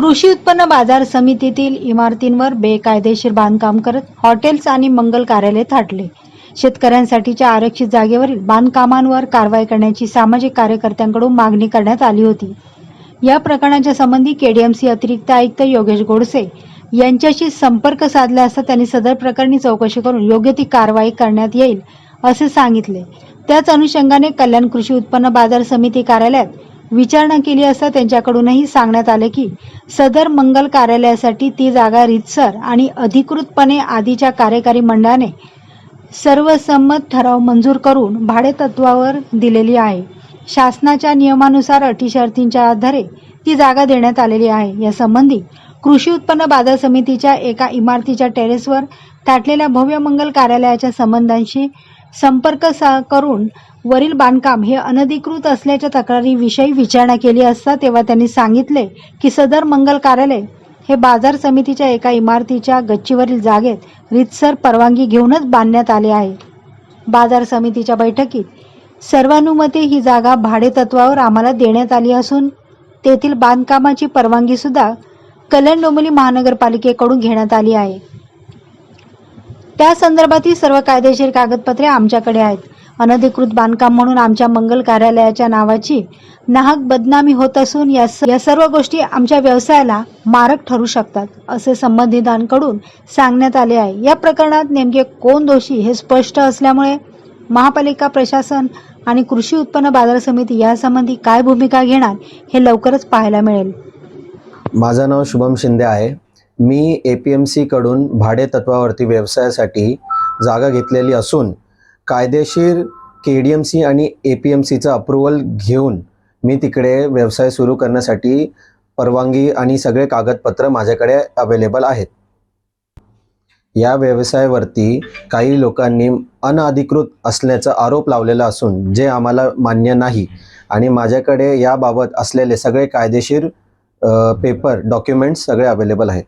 कृषी उत्पन्न बाजार समितीतील इमारतींवर बेकायदेशीर बांधकाम करत हॉटेल्स आणि मंगल कार्यालय थाटले. शेतकऱ्यांसाठीच्या आरक्षित जागेवरील बांधकामांवर कारवाई करण्याची सामाजिक कार्यकर्त्यांकडून मागणी करण्यात आली होती. या प्रकरणाच्या संबंधी केडीएमसी अतिरिक्त आयुक्त योगेश गोडसे यांच्याशी संपर्क साधला असता त्यांनी सदर प्रकरणी चौकशी करून योग्य ती कारवाई करण्यात येईल असे सांगितले. त्याच अनुषंगाने कल्याण कृषी उत्पन्न बाजार समिती कार्यालयात विचारणा केली असता त्यांच्याकडूनही सांगण्यात आले की सदर मंगल कार्यालयासाठी ती जागा रीतसर आणि अधिकृतपणे आधीच्या कार्यकारी मंडळाने सर्वसंमत ठराव मंजूर करून भाडे तत्वावर दिलेली आहे. शासनाच्या नियमानुसार अटी शर्तींच्या आधारे ती जागा देण्यात आलेली आहे. यासंबंधी कृषी उत्पन्न बाजार समितीच्या एका इमारतीच्या टेरेसवर ताटलेल्या भव्य मंगल कार्यालयाच्या संबंधांशी संपर्क सा करून वरील बांधकाम हे अनधिकृत असल्याच्या तक्रारीविषयी विचारणा केली असता तेव्हा त्यांनी सांगितले की सदर मंगल कार्यालय हे बाजार समितीच्या एका इमारतीच्या गच्चीवरील जागेत रितसर परवानगी घेऊनच बांधण्यात आले आहे. बाजार समितीच्या बैठकीत सर्वानुमते ही जागा भाडेतत्वावर आम्हाला देण्यात आली असून तेथील बांधकामाची परवानगी सुद्धा कल्याण डोंबिवली महानगरपालिकेकडून घेण्यात आली आहे. त्या संदर्भातील सर्व कायदेशीर कागदपत्रे आमच्याकडे आहेत. अनधिकृत बांधकाम म्हणून आमच्या मंगल कार्यालयाच्या नावाची नाहक बदनामी होत असून या या सर्व गोष्टी आमच्या व्यवसायाला मारक ठरू शकतात असे संबंधितांकडून सांगण्यात आले आहे. या प्रकरणात नेमके कोण दोषी हे स्पष्ट असल्यामुळे महापालिका प्रशासन आणि कृषी उत्पन्न बाजार समिती यासंबंधी काय भूमिका घेणार हे लवकरच पाहायला मिळेल. माझं नाव शुभम शिंदे आहे. मी ए पी एम सीकडून भाडे तत्वावरती व्यवसायासाठी जागा घेतलेली असून कायदेशीर के डी एम सी आणि ए पी एम सीचं अप्रुव्हल घेऊन मी तिकडे व्यवसाय सुरू करण्यासाठी परवानगी आणि सगळे कागदपत्र माझ्याकडे अवेलेबल आहेत. या व्यवसायावरती काही लोकांनी अनधिकृत असल्याचा आरोप लावलेला असून जे आम्हाला मान्य नाही आणि माझ्याकडे याबाबत असलेले सगळे कायदेशीर पेपर डॉक्युमेंट्स सगळे अवेलेबल आहेत.